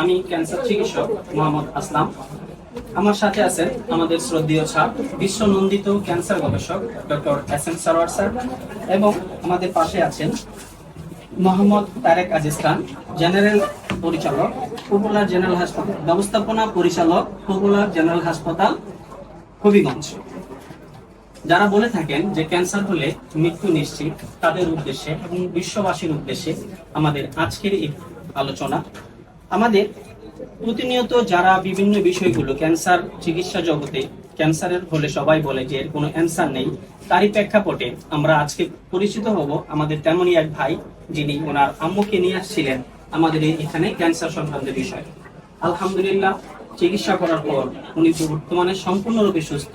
আমি ক্যান্সার চিকিৎসক মোহাম্মদ আসলাম। আমার সাথে আছেন আমাদের শ্রদ্ধেয় ছাত্র বিশ্ব নন্দিত ক্যান্সার গবেষক, doctor S M Sarwar sir, এবং আমাদের পাশে আছেন মোহাম্মদ তারেক আজিজ খান জেনারেল পরিচালক পপুলার জেনারেল হাসপাতাল। ব্যবস্থাপনা পরিচালক পপুলার জেনারেল হাসপাতাল হবিগঞ্জ। যারা বলে থাকেন যে ক্যান্সার হলে মৃত্যু নিশ্চিত, তাদের উদ্দেশ্যে এবং বিশ্ববাসীর উদ্দেশ্যে আমাদের আজকের এই আলোচনা। আমাদের প্রতিনিয়ত যারা বিভিন্ন বিষয়গুলো ক্যান্সার চিকিৎসা জগতে ক্যান্সারের হলে সবাই বলে যে এর কোনো অ্যান্সার নেই, তারই প্রেক্ষাপটে আমরা আজকে পরিচিত হব আমাদের তেমনই এক ভাই যিনি ওনার আম্মুকে নিয়ে আসছিলেন আমাদের এখানে ক্যান্সার সংক্রান্ত বিষয়। আলহামদুলিল্লাহ চিকিৎসা করার পর উনি বর্তমানে সম্পূর্ণরূপে সুস্থ।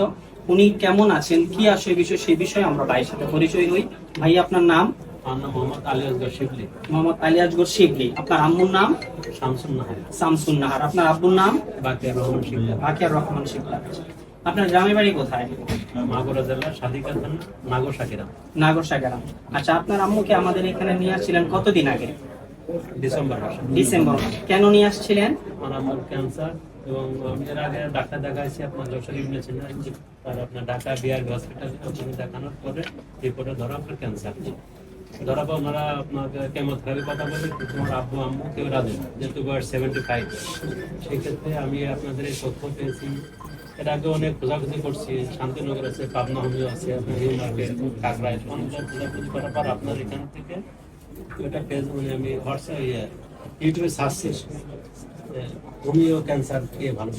উনি কেমন আছেন কি আসে বিষয় সেই বিষয়ে আমরা ভাইয়ের সাথে পরিচয় হই। ভাই আপনার নাম? মোহাম্মদ আলী শিবলি। মোহাম্মদ আলী শিবলি। আপনার আম্মুর নাম? শামসুন নাহার। শামসুন নাহার। আপনার আব্বুর নাম? বাকিয়া রহমান শিবলি। বাকিয়ার রহমান শিবলা। আপনার গ্রামের বাড়ি কোথায়? মাগুরা জেলা সাদিকা থানা নাগর আচ্ছা আপনার আম্মুকে আমাদের এখানে নিয়ে আসছিলেন কতদিন আগে? ডিসেম্বর। মাসে ডিসেম্বর। মাসে। কেন নিয়ে আসছিলেন? আমার ক্যান্সার এবং আমি এর আগে ডাক্তার দেখাইছি আপনার যশোর ইউনিভার্সিটি আর আপনার ঢাকা বিআর হসপিটাল ওখানে দেখানোর পরে রিপোর্টে ধরা আপনার ক্যান্সার ধরা পর ওনারা আপনাকে কেমোথেরাপি কথা বলে তোমার আব্বু আম্মু কেউ রাজি না যেহেতু বয়স সেভেন্টি ফাইভ সেক্ষেত্রে আমি আপনাদের এই তথ্য পেয়েছি। এর আগে অনেক খোঁজাখুঁজি করছি শান্তিনগর আছে পাবনা হোমিও আছে আপনার নিউ মার্কেট অনেক খোঁজাখুঁজি করার পর আপনার এখান থেকে পেজ মানে আমি হোয়াটসঅ্যাপ ইউটিউবে সার্চ হোমিও ক্যান্সার কে ভালো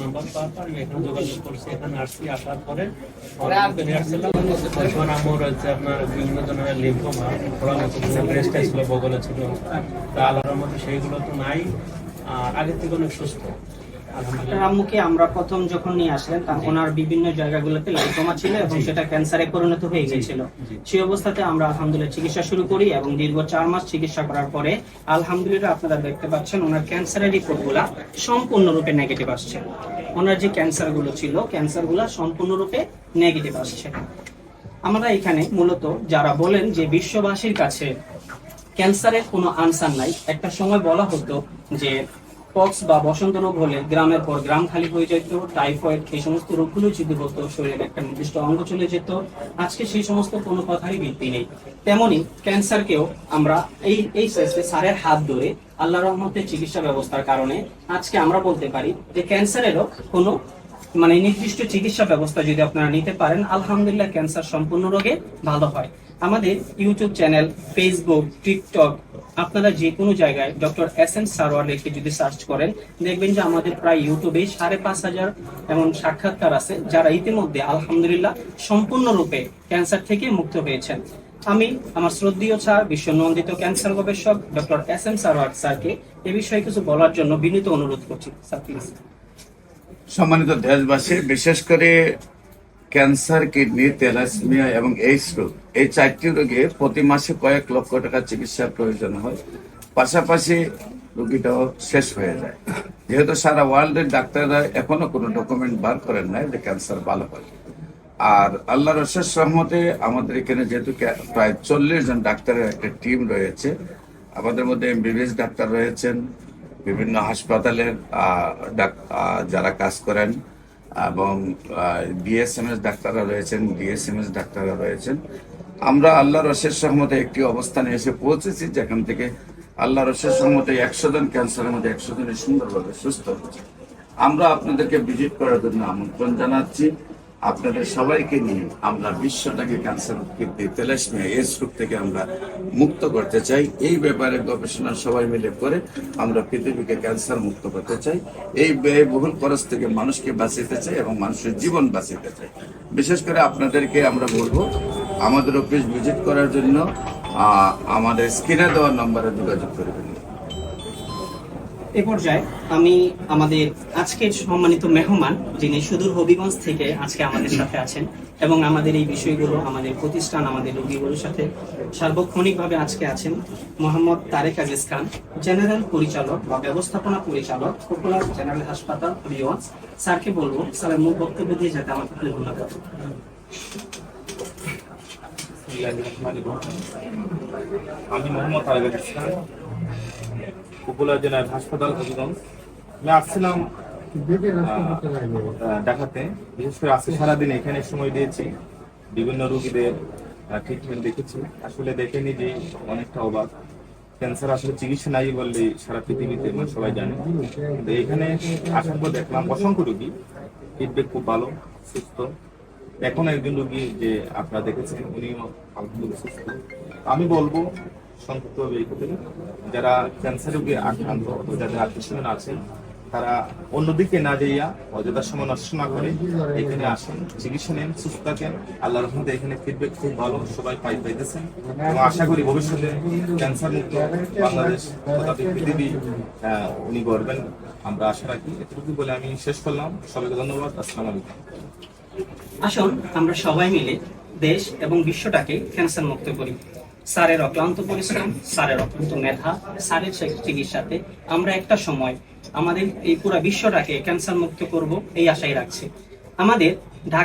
নাম্বার পাওয়ার পর আমি এখানে যোগাযোগ করছি, এখানে আসছি, আসার পরে আপনার বিভিন্ন ধরনের ছিল তা সেইগুলো তো নাই। আর আগের থেকে অনেক সুস্থ। আম্মুকে আমরা প্রথম যখন নিয়ে আসলেন তখন ওনার বিভিন্ন জায়গাগুলোতে লাইকোমা ছিল এবং সেটা ক্যান্সারে পরিণত হয়ে গিয়েছিল। সেই অবস্থাতে আমরা আলহামদুলিল্লাহ চিকিৎসা শুরু করি এবং দীর্ঘ চার মাস চিকিৎসা করার পরে আলহামদুলিল্লাহ আপনারা দেখতে পাচ্ছেন ওনার ক্যান্সারের রিপোর্টগুলা সম্পূর্ণরূপে নেগেটিভ আসছে। ওনার যে ক্যান্সারগুলো ছিল ক্যান্সারগুলো সম্পূর্ণরূপে নেগেটিভ আসছে। আমরা এখানে মূলত যারা বলেন যে বিশ্ববাসীর কাছে ক্যান্সারের কোনো আনসার নাই একটা সময় বলা হতো যে পক্স বা বসন্ত রোগ হলে গ্রামের পর গ্রাম খালি হয়ে যেত, টাইফয়েড, এই সমস্ত রোগগুলো যদি হতো শরীরের একটা নির্দিষ্ট অঙ্গ চলে যেত। আজকে সেই সমস্ত কোনো কথারই ভিত্তি নেই। তেমনি ক্যান্সারকেও আমরা এই এই শেষে সারের হাত ধরে আল্লাহ রহমতের চিকিৎসা ব্যবস্থার কারণে আজকে আমরা বলতে পারি যে ক্যান্সারেরও কোনো মানে নির্দিষ্ট চিকিৎসা ব্যবস্থা যদি আপনারা নিতে পারেন, আলহামদুলিল্লাহ ক্যান্সার সম্পূর্ণ রোগে ভালো হয়। আমাদের ইউটিউব চ্যানেল, ফেসবুক, টিকটক, আপনারা যে কোনো জায়গায় ডক্টর এস এম সারোয়ার লিখে যদি সার্চ করেন, দেখবেন যে আমাদের প্রায় ইউটিউবে সাড়ে পাঁচ হাজার এমন সাক্ষাৎকার আছে, যারা ইতিমধ্যে আলহামদুলিল্লাহ সম্পূর্ণরূপে ক্যান্সার থেকে মুক্ত হয়েছেন। আমি আমার শ্রদ্ধেয় স্যার বিশ্ব নন্দিত ক্যান্সার গবেষক ডক্টর এস এম সারোয়ার স্যারকে এ বিষয়ে কিছু বলার জন্য বিনীত অনুরোধ করছি। স্যার প্লিজ সম্মানিত দেশবাসী, বিশেষ করে ক্যান্সার, কিডনি তেলাসমিয়া এবং এইডস রোগ। এই চারটি রোগে প্রতি মাসে কয়েক লক্ষ টাকা চিকিৎসার প্রয়োজন হয়। পাশাপাশি রোগীটাও শেষ হয়ে যায়। যেহেতু সারা ওয়ার্ল্ডের ডাক্তাররা এখনও কোনো ডকুমেন্ট বার করেন নাই যে ক্যান্সার ভালো হয়। আর আল্লাহর অশেষ রহমতে আমাদের এখানে যেহেতু প্রায় চল্লিশ জন ডাক্তারের একটা টিম রয়েছে, আমাদের মধ্যে এমবিবিএস ডাক্তার রয়েছেন বিভিন্ন হাসপাতালের যারা কাজ করেন এবং বিএসএমএস ডাক্তাররা রয়েছেন ডিএসএমএস ডাক্তাররা রয়েছেন। আমরা আল্লাহর অশেষ রহমতে একটি অবস্থানে এসে পৌঁছেছি, যেখান থেকে আল্লাহর অশেষ রহমতে একশো জন ক্যান্সারের মধ্যে একশো জনের সুন্দরভাবে সুস্থ হচ্ছে আমরা আপনাদেরকে ভিজিট করার জন্য আমন্ত্রণ জানাচ্ছি। আপনাদের সবাইকে নিয়ে আমরা বিশ্বটাকে ক্যান্সার কিডনি তেলাসমিয়া এস রোগ থেকে আমরা মুক্ত করতে চাই। এই ব্যাপারে গবেষণা সবাই মিলে করে আমরা পৃথিবীকে ক্যান্সার মুক্ত করতে চাই। এই ব্যয়বহুল খরচ থেকে মানুষকে বাঁচাতে চাই এবং মানুষের জীবন বাঁচাতে চাই। বিশেষ করে আপনাদেরকে আমরা বলব, আমাদের অফিস ভিজিট করার জন্য আমাদের স্ক্রিনে দেওয়ার নম্বরে যোগাযোগ করবেন। এ পর্যায়ে আমি আমাদের আজকের সম্মানিত মেহমান, যিনি সুদূর হবিগঞ্জ থেকে আজকে আমাদের সাথে আছেন এবং আমাদের এই বিষয়গুলো, আমাদের প্রতিষ্ঠান, আমাদের রোগীগুলোর সাথে সার্বক্ষণিকভাবে আজকে আছেন মোহাম্মদ তারেক আজিজ খান, জেনারেল পরিচালক বা ব্যবস্থাপনা পরিচালক, পপুলার জেনারেল হাসপাতাল, হবিগঞ্জ। স্যারকে বলব, স্যারের মূল বক্তব্য দিয়ে যাতে আমাকে ধন্যবাদ আমি মোহাম্মদ আরেক ইসলাম উপজেলা জেলার হাসপাতাল হবিগঞ্জ আমি আসছিলাম দেখাতে বিশেষ করে আজকে সারাদিন এখানে সময় দিয়েছি। বিভিন্ন রোগীদের ট্রিটমেন্ট দেখেছি। আসলে দেখে নিজে অনেকটা অবাক। ক্যান্সার আসলে চিকিৎসা নাই বললে সারা পৃথিবীতে মানে সবাই জানে। তো এখানে আসার পর দেখলাম, অসংখ্য রোগী। ফিডব্যাক খুব ভালো, সুস্থ। এখন একজন রোগী যে আপনারা দেখেছেন, উনিও আলহামদুলিল্লাহ সুস্থ। আমি বলব সংক্ষিপ্তভাবে ক্ষেত্রে। যারা ক্যান্সার রোগে আক্রান্ত অথবা যাদের আত্মীয় আছেন, তারা অন্যদিকে না যাইয়া অযথা সময় নষ্ট না করে এখানে আসেন, চিকিৎসা নেন, সুস্থ থাকেন। আল্লাহ রহমতে এখানে ফিডব্যাক খুব ভালো সবাই পাই পাইতেছেন। এবং আশা করি ভবিষ্যতে ক্যান্সার মুক্ত বাংলাদেশ তথা পৃথিবী উনি গড়বেন। আমরা আশা রাখি। এতটুকু বলে আমি শেষ করলাম। সবাইকে ধন্যবাদ। আসসালামু আলাইকুম। আসুন, আমরা সবাই মিলে দেশ এবং বিশ্বটাকে ক্যান্সার মুক্ত করি। স্যারের অক্লান্ত পরিশ্রম সারের অক্লান্ত মেধা সারের চিকিৎসাতে আমরা একটা সময় আমাদের এই পুরো বিশ্বটাকে ক্যান্সার মুক্ত করব এই আশাই রাখছি। আমাদের ঢাকা